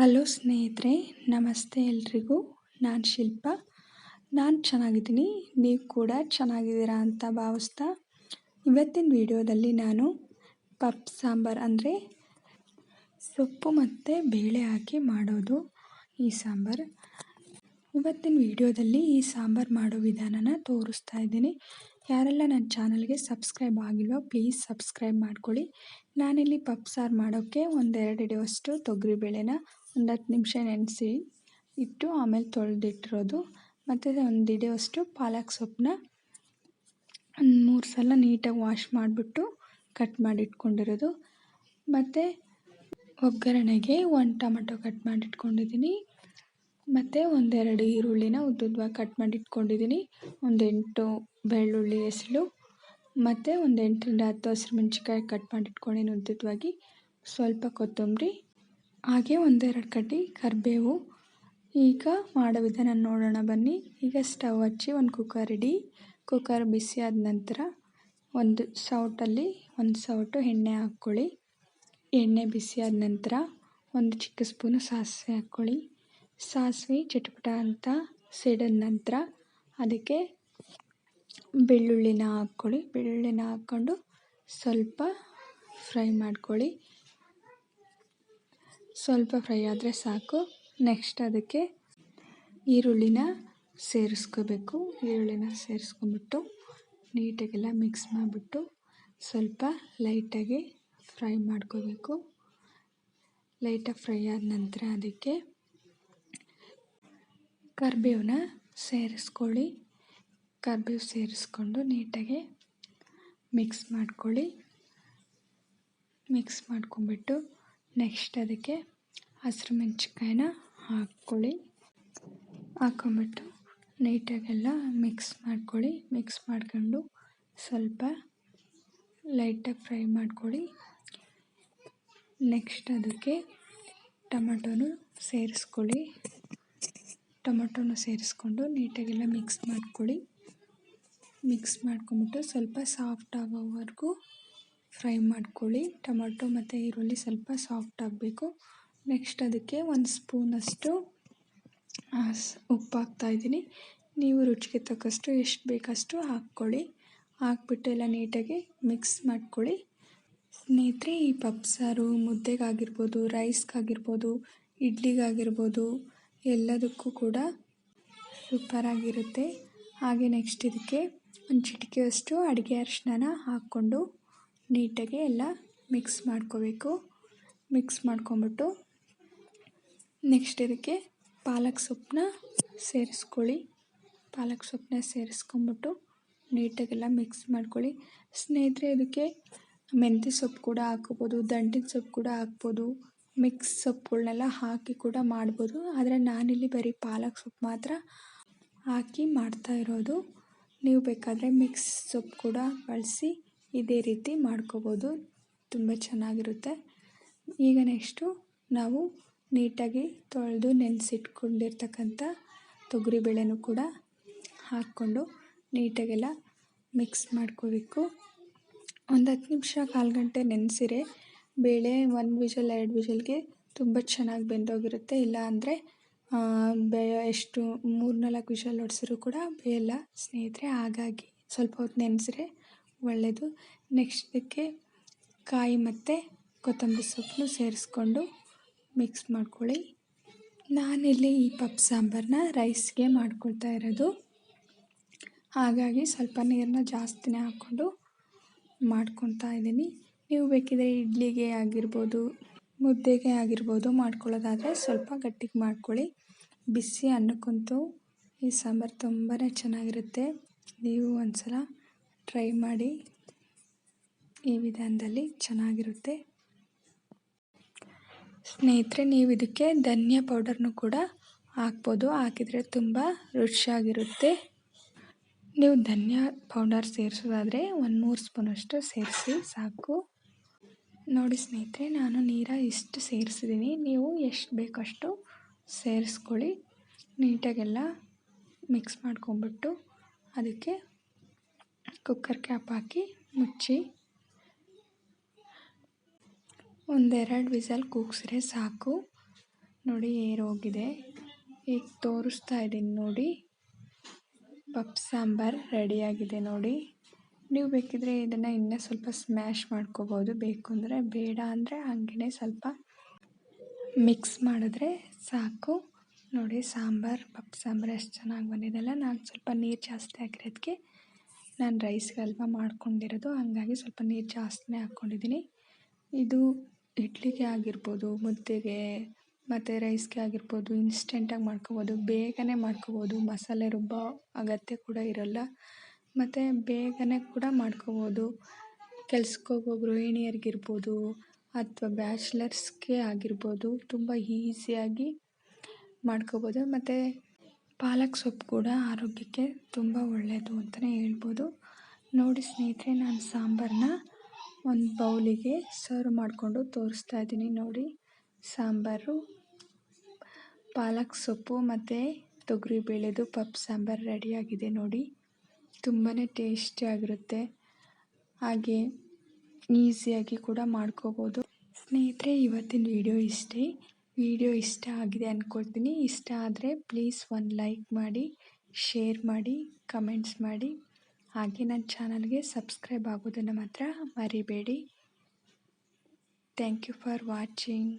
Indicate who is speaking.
Speaker 1: Hello ಸ್ನೇಹಿತರೆ, ನಮಸ್ತೆ ಎಲ್ರಿಗೂ. ನಾನು ಶಿಲ್ಪ. ನಾನು ಚೆನ್ನಾಗಿದ್ದೀನಿ. ನೀವು ಕೂಡ ಚೆನ್ನಾಗಿದ್ದೀರಾ ಅಂತ ಭಾವಿಸ್ತಾ ಇವತ್ತಿನ ವಿಡಿಯೋದಲ್ಲಿ ನಾನು ಪಪ್ ಸಾಂಬಾರು ಅಂದರೆ ಸೊಪ್ಪು ಮತ್ತು ಬೇಳೆ ಹಾಕಿ ಮಾಡೋದು ಈ ಸಾಂಬಾರು. ಇವತ್ತಿನ ವಿಡಿಯೋದಲ್ಲಿ ಈ ಸಾಂಬಾರು ಮಾಡೋ ವಿಧಾನನ ತೋರಿಸ್ತಾ ಇದ್ದೀನಿ. ಯಾರೆಲ್ಲ ನನ್ನ ಚಾನಲ್ಗೆ ಸಬ್ಸ್ಕ್ರೈಬ್ ಆಗಿಲ್ವೋ ಪ್ಲೀಸ್ ಸಬ್ಸ್ಕ್ರೈಬ್ ಮಾಡ್ಕೊಳ್ಳಿ. ನಾನಿಲ್ಲಿ ಪಪ್ ಸಾರು ಮಾಡೋಕ್ಕೆ ಒಂದೆರಡು ಹಿಡಿಯುವಷ್ಟು ತೊಗರಿಬೇಳೆನ ಒಂದು ಹತ್ತು ನಿಮಿಷ ನೆನೆಸಿ ಇಟ್ಟು ಆಮೇಲೆ ತೊಳೆದಿಟ್ಟಿರೋದು. ಮತ್ತು ಒಂದು ಹಿಡಿಯುವಷ್ಟು ಪಾಲಕ್ ಸೊಪ್ಪನ್ನ ಒಂದು ಮೂರು ಸಲ ನೀಟಾಗಿ ವಾಶ್ ಮಾಡಿಬಿಟ್ಟು ಕಟ್ ಮಾಡಿ ಇಟ್ಕೊಂಡಿರೋದು ಮತ್ತು ಒಗ್ಗರಣೆಗೆ ಒಂದು ಟೊಮೆಟೊ ಕಟ್ ಮಾಡಿ ಇಟ್ಕೊಂಡಿದ್ದೀನಿ ಮತ್ತು ಒಂದೆರಡು ಈರುಳ್ಳಿನ ಉದ್ದುದ್ದವಾಗಿ ಕಟ್ ಮಾಡಿ ಇಟ್ಕೊಂಡಿದ್ದೀನಿ ಬೆಳ್ಳುಳ್ಳಿ ಹೆಸಳು. ಮತ್ತು ಒಂದು ಎಂಟರಿಂದ ಹತ್ತು ಹಸಿರು ಮೆಣಸಿನ್ಕಾಯಿ ಕಟ್ ಮಾಡಿ ಇಟ್ಕೊಂಡಿದ್ದೀನಿ ಸ್ವಲ್ಪ ಕೊತ್ತಂಬರಿ. ಹಾಗೆ ಒಂದೆರಡು ಕಡ್ಡಿ ಕರಿಬೇವು. ಈಗ ಮಾಡೋ ವಿಧಾನ ನೋಡೋಣ ಬನ್ನಿ. ಈಗ ಸ್ಟವ್ ಹಚ್ಚಿ ಒಂದು ಕುಕ್ಕರ್ ಇಡಿ. ಕುಕ್ಕರ್ ಬಿಸಿ ಆದ ನಂತರ ಒಂದು ಸೌಟಲ್ಲಿ ಒಂದು ಸೌಟು ಎಣ್ಣೆ ಹಾಕ್ಕೊಳ್ಳಿ. ಎಣ್ಣೆ ಬಿಸಿ ಆದ ನಂತರ ಒಂದು ಚಿಕ್ಕ ಸ್ಪೂನು ಸಾಸಿವೆ ಹಾಕ್ಕೊಳ್ಳಿ. ಸಾಸಿವೆ ಚಟಪಟ ಅಂತ ಸಿಡಿದ ನಂತರ ಅದಕ್ಕೆ ಬೆಳ್ಳುಳ್ಳಿನ ಹಾಕ್ಕೊಳ್ಳಿ. ಬೆಳ್ಳುಳ್ಳಿನ ಹಾಕ್ಕೊಂಡು ಸ್ವಲ್ಪ ಫ್ರೈ ಮಾಡ್ಕೊಳ್ಳಿ. ಸ್ವಲ್ಪ ಫ್ರೈ ಆದರೆ ಸಾಕು. ನೆಕ್ಸ್ಟ್ ಅದಕ್ಕೆ ಈರುಳ್ಳಿನ ಸೇರಿಸ್ಕೋಬೇಕು. ಈರುಳ್ಳಿನ ಸೇರಿಸ್ಕೊಂಬಿಟ್ಟು ನೀಟಾಗೆಲ್ಲ ಮಿಕ್ಸ್ ಮಾಡಿಬಿಟ್ಟು ಸ್ವಲ್ಪ ಲೈಟಾಗಿ ಫ್ರೈ ಮಾಡ್ಕೋಬೇಕು. ಲೈಟಾಗಿ ಫ್ರೈ ಆದ ನಂತರ ಅದಕ್ಕೆ ಕರಿಬೇವನ್ನ ಸೇರಿಸ್ಕೊಳ್ಳಿ. ಕರ್ಬೇವು ಸೇರಿಸ್ಕೊಂಡು ನೀಟಾಗಿ ಮಿಕ್ಸ್ ಮಾಡ್ಕೊಳ್ಳಿ. ಮಿಕ್ಸ್ ಮಾಡ್ಕೊಂಬಿಟ್ಟು ನೆಕ್ಸ್ಟ್ ಅದಕ್ಕೆ ಹಸಿರು ಮೆಣಸಿನ್ಕಾಯಿನ ಹಾಕ್ಕೊಳ್ಳಿ. ಹಾಕ್ಕೊಂಬಿಟ್ಟು ನೀಟಾಗೆಲ್ಲ ಮಿಕ್ಸ್ ಮಾಡ್ಕೊಳ್ಳಿ. ಮಿಕ್ಸ್ ಮಾಡ್ಕೊಂಡು ಸ್ವಲ್ಪ ಲೈಟಾಗಿ ಫ್ರೈ ಮಾಡ್ಕೊಳ್ಳಿ. ನೆಕ್ಸ್ಟ್ ಅದಕ್ಕೆ ಟೊಮೆಟೊನು ಸೇರಿಸ್ಕೊಳ್ಳಿ. ಟೊಮೆಟೊನ ಸೇರಿಸ್ಕೊಂಡು ನೀಟಾಗೆಲ್ಲ ಮಿಕ್ಸ್ ಮಾಡ್ಕೊಳ್ಳಿ. ಮಿಕ್ಸ್ ಮಾಡ್ಕೊಂಬಿಟ್ಟು ಸ್ವಲ್ಪ ಸಾಫ್ಟ್ ಆಗೋವರೆಗೂ ಫ್ರೈ ಮಾಡ್ಕೊಳ್ಳಿ. ಟೊಮೊಟೊ ಮತ್ತು ಈರುಳ್ಳಿ ಸ್ವಲ್ಪ ಸಾಫ್ಟ್ ಆಗಬೇಕು. ನೆಕ್ಸ್ಟ್ ಅದಕ್ಕೆ ಒಂದು ಸ್ಪೂನಷ್ಟು ಉಪ್ಪು ಹಾಕ್ತಾಯಿದ್ದೀನಿ ನೀವು ರುಚಿಗೆ ತಕ್ಕಷ್ಟು ಎಷ್ಟು ಬೇಕಷ್ಟು ಹಾಕ್ಕೊಳ್ಳಿ. ಹಾಕ್ಬಿಟ್ಟು ಎಲ್ಲ ನೀಟಾಗಿ ಮಿಕ್ಸ್ ಮಾಡ್ಕೊಳ್ಳಿ. ಸ್ನೇಹಿತರೆ, ಈ ಪಪ್ಸಾರು ಮುದ್ದೆಗಾಗಿರ್ಬೋದು, ರೈಸ್ಗಾಗಿರ್ಬೋದು, ಇಡ್ಲಿಗಾಗಿರ್ಬೋದು, ಎಲ್ಲದಕ್ಕೂ ಕೂಡ ಸೂಪರಾಗಿರುತ್ತೆ ಹಾಗೆ ನೆಕ್ಸ್ಟ್ ಇದಕ್ಕೆ ಒಂದು ಚಿಟಿಕೆಯಷ್ಟು ಅಡುಗೆ ಅರಿಶಿನ ಹಾಕ್ಕೊಂಡು ನೀಟಾಗಿ ಎಲ್ಲ ಮಿಕ್ಸ್ ಮಾಡ್ಕೋಬೇಕು. ಮಿಕ್ಸ್ ಮಾಡ್ಕೊಂಬಿಟ್ಟು ನೆಕ್ಸ್ಟ್ ಇದಕ್ಕೆ ಪಾಲಕ್ ಸೊಪ್ಪನ್ನ ಸೇರಿಸ್ಕೊಳ್ಳಿ. ಪಾಲಕ್ ಸೊಪ್ಪನ್ನ ಸೇರಿಸ್ಕೊಂಬಿಟ್ಟು ನೀಟಾಗೆಲ್ಲ ಮಿಕ್ಸ್ ಮಾಡ್ಕೊಳ್ಳಿ. ಸ್ನೇಹಿತರೆ, ಇದಕ್ಕೆ ಮೆಂತ್ಯ ಸೊಪ್ಪು ಕೂಡ ಹಾಕ್ಬೋದು ದಂಟಿನ ಸೊಪ್ಪು ಕೂಡ ಹಾಕ್ಬೋದು ಮಿಕ್ಸ್ ಸೊಪ್ಪುಗಳನ್ನೆಲ್ಲ ಹಾಕಿ ಕೂಡ ಮಾಡ್ಬೋದು. ಆದರೆ ನಾನಿಲ್ಲಿ ಬರೀ ಪಾಲಕ್ ಸೊಪ್ಪು ಮಾತ್ರ ಹಾಕಿ ಮಾಡ್ತಾ ಇರೋದು. ನೀವು ಬೇಕಾದರೆ ಮಿಕ್ಸ್ ಸೊಪ್ಪು ಕೂಡ ಬಳಸಿ ಇದೇ ರೀತಿ ಮಾಡ್ಕೋಬೋದು. ತುಂಬ ಚೆನ್ನಾಗಿರುತ್ತೆ. ಈಗ ನೆಕ್ಸ್ಟು ನಾವು ನೀಟಾಗಿ ತೊಳೆದು ನೆನೆಸಿಟ್ಕೊಂಡಿರ್ತಕ್ಕಂಥ ತೊಗರಿಬೇಳೆನೂ ಕೂಡ ಹಾಕ್ಕೊಂಡು ನೀಟಾಗೆಲ್ಲ ಮಿಕ್ಸ್ ಮಾಡ್ಕೋಬೇಕು. ಒಂದು ಹತ್ತು ನಿಮಿಷ ಕಾಲು ಗಂಟೆ ನೆನೆಸಿರೆ ಬೇಳೆ ಒಂದು ವಿಷಲ್ ಎರಡು ವಿಷಲ್ಗೆ ತುಂಬ ಚೆನ್ನಾಗಿ ಬೆಂದೋಗಿರುತ್ತೆ. ಇಲ್ಲ ಅಂದರೆ ಬೇ, ಎಷ್ಟು ಮೂರು ನಾಲ್ಕು ವಿಷಲ್ ಹೊಡ್ಸಿದ್ರು ಕೂಡ ಬೇಯಲ್ಲ. ಸ್ನೇಹಿತರೆ, ಹಾಗಾಗಿ ಸ್ವಲ್ಪ ಹೊತ್ತು ನೆನೆಸಿದ್ರೆ ಒಳ್ಳೆಯದು ನೆಕ್ಸ್ಟ್ ಕಾಯಿ ಮತ್ತು ಕೊತ್ತಂಬರಿ ಸೊಪ್ಪನ್ನು ಸೇರಿಸ್ಕೊಂಡು ಮಿಕ್ಸ್ ಮಾಡ್ಕೊಳ್ಳಿ. ನಾನಿಲ್ಲಿ ಈ ಪಪ್ಪು ಸಾಂಬಾರನ್ನ ರೈಸ್ಗೆ ಮಾಡ್ಕೊಳ್ತಾ ಇರೋದು. ಹಾಗಾಗಿ ಸ್ವಲ್ಪ ನೀರನ್ನ ಜಾಸ್ತಿನೇ ಹಾಕ್ಕೊಂಡು ಮಾಡ್ಕೊತಾ ಇದ್ದೀನಿ. ನೀವು ಬೇಕಿದ್ರೆ ಇಡ್ಲಿಗೆ ಆಗಿರ್ಬೋದು, ಮುದ್ದೆಗೆ ಆಗಿರ್ಬೋದು ಮಾಡ್ಕೊಳ್ಳೋದಾದರೆ ಸ್ವಲ್ಪ ಗಟ್ಟಿಗೆ ಮಾಡ್ಕೊಳ್ಳಿ. ಬಿಸಿ ಅನ್ನಕ್ಕಂತೂ ಈ ಸಾಂಬಾರು ತುಂಬಾ ಚೆನ್ನಾಗಿರುತ್ತೆ. ನೀವು ಒಂದು ಸಲ ಟ್ರೈ ಮಾಡಿ ಈ ವಿಧಾನದಲ್ಲಿ ಚೆನ್ನಾಗಿರುತ್ತೆ. ಸ್ನೇಹಿತರೆ, ನೀವು ಇದಕ್ಕೆ ಧನಿಯಾ ಪೌಡರ್ನು ಕೂಡ ಹಾಕ್ಬೋದು. ಹಾಕಿದರೆ ತುಂಬ ರುಚಿಯಾಗಿರುತ್ತೆ. ನೀವು ಧನಿಯಾ ಪೌಡರ್ ಸೇರಿಸೋದಾದರೆ ಒಂದು ಮೂರು ಸ್ಪೂನಷ್ಟು ಸೇರಿಸಿ, ಸಾಕು. ನೋಡಿ ಸ್ನೇಹಿತರೆ, ನಾನು ನೀರ ಇಷ್ಟು ಸೇರಿಸಿದ್ದೀನಿ ನೀವು ಎಷ್ಟು ಬೇಕಷ್ಟು ಸೇರಿಸ್ಕೊಳ್ಳಿ. ನೀಟಾಗೆಲ್ಲ ಮಿಕ್ಸ್ ಮಾಡ್ಕೊಂಬಿಟ್ಟು ಅದಕ್ಕೆ ಕುಕ್ಕರ್ ಕ್ಯಾಪ್ ಹಾಕಿ ಮುಚ್ಚಿ ಒಂದೆರಡು ವಿಸಲ್ ಕೂಗಿಸ್ರೆ ಸಾಕು. ನೋಡಿ, ಏರೋಗಿದೆ. ಈಗ ತೋರಿಸ್ತಾ ಇದ್ದೀನಿ ನೋಡಿ. ಪಪ್ ಸಾಂಬಾರ್ ರೆಡಿಯಾಗಿದೆ ನೋಡಿ. ನೀವು ಬೇಕಿದ್ರೆ ಇದನ್ನು ಇನ್ನೂ ಸ್ವಲ್ಪ ಸ್ಮ್ಯಾಶ್ ಮಾಡ್ಕೋಬೋದು. ಬೇಕು ಅಂದರೆ ಬೇಡ ಅಂದರೆ ಹಂಗೆ ಸ್ವಲ್ಪ ಮಿಕ್ಸ್ ಮಾಡಿದ್ರೆ ಸಾಕು. ನೋಡಿ, ಸಾಂಬಾರು, ಪಪ್ಪು ಸಾಂಬಾರು ಎಷ್ಟು ಚೆನ್ನಾಗಿ ಬಂದಿದೆಲ್ಲ ನಾನು ಸ್ವಲ್ಪ ನೀರು ಜಾಸ್ತಿ ಹಾಕಿರೋದಕ್ಕೆ ನಾನು ರೈಸ್ಗೆ ಅಲ್ವಾ ಮಾಡ್ಕೊಂಡಿರೋದು, ಹಾಗಾಗಿ ಸ್ವಲ್ಪ ನೀರು ಜಾಸ್ತಿನೇ ಹಾಕ್ಕೊಂಡಿದ್ದೀನಿ ಇದು ಇಡ್ಲಿಗೆ ಆಗಿರ್ಬೋದು, ಮುದ್ದೆಗೆ ಮತ್ತು ರೈಸ್ಗೆ ಆಗಿರ್ಬೋದು ಇನ್ಸ್ಟೆಂಟಾಗಿ ಮಾಡ್ಕೋಬೋದು, ಬೇಗನೆ ಮಾಡ್ಕೋಬೋದು, ಮಸಾಲೆ ರುಬ್ಬೋ ಅಗತ್ಯ ಕೂಡ ಇರೋಲ್ಲ. ಮತ್ತು ಬೇಗನೆ ಕೂಡ ಮಾಡ್ಕೋಬೋದು. ಕೆಲ್ಸಕ್ಕೆ ಹೋಗೋ ಗೃಹಿಣಿಯರಿಗಿರ್ಬೋದು ಅಥವಾ ಬ್ಯಾಚ್ಲರ್ಸ್ಗೆ ಆಗಿರ್ಬೋದು, ತುಂಬ ಈಸಿಯಾಗಿ ಮಾಡ್ಕೋಬೋದು. ಮತ್ತು ಪಾಲಕ್ ಸೊಪ್ಪು ಕೂಡ ಆರೋಗ್ಯಕ್ಕೆ ತುಂಬ ಒಳ್ಳೆಯದು ಅಂತಲೇ ಹೇಳ್ಬೋದು. ನೋಡಿ ಸ್ನೇಹಿತರೆ, ನಾನು ಸಾಂಬಾರನ್ನ ಒಂದು ಬೌಲಿಗೆ ಸರ್ವ್ ಮಾಡಿಕೊಂಡು ತೋರಿಸ್ತಾ ಇದ್ದೀನಿ. ನೋಡಿ, ಸಾಂಬಾರು, ಪಾಲಕ್ ಸೊಪ್ಪು ಮತ್ತು ತೊಗರಿ ಬೇಳೆದು ಪಪ್ ಸಾಂಬಾರು ರೆಡಿಯಾಗಿದೆ ನೋಡಿ. ತುಂಬಾ ಟೇಸ್ಟಿಯಾಗಿರುತ್ತೆ ಹಾಗೆ ಈಸಿಯಾಗಿ ಕೂಡ ಮಾಡ್ಕೋಬೋದು. ಸ್ನೇಹಿತರೆ, ಇವತ್ತಿನ ವಿಡಿಯೋ ಇಷ್ಟೇ. ವಿಡಿಯೋ ಇಷ್ಟ ಆಗಿದೆ ಅಂದ್ಕೊಳ್ತೀನಿ ಇಷ್ಟ ಆದರೆ ಪ್ಲೀಸ್ ಒಂದು ಲೈಕ್ ಮಾಡಿ ಶೇರ್ ಮಾಡಿ ಕಮೆಂಟ್ಸ್ ಮಾಡಿ. ಹಾಗೆ ನನ್ನ ಚಾನಲ್ಗೆ ಸಬ್ಸ್ಕ್ರೈಬ್ ಆಗೋದನ್ನು ಮಾತ್ರ ಮರಿಬೇಡಿ. Thank you for watching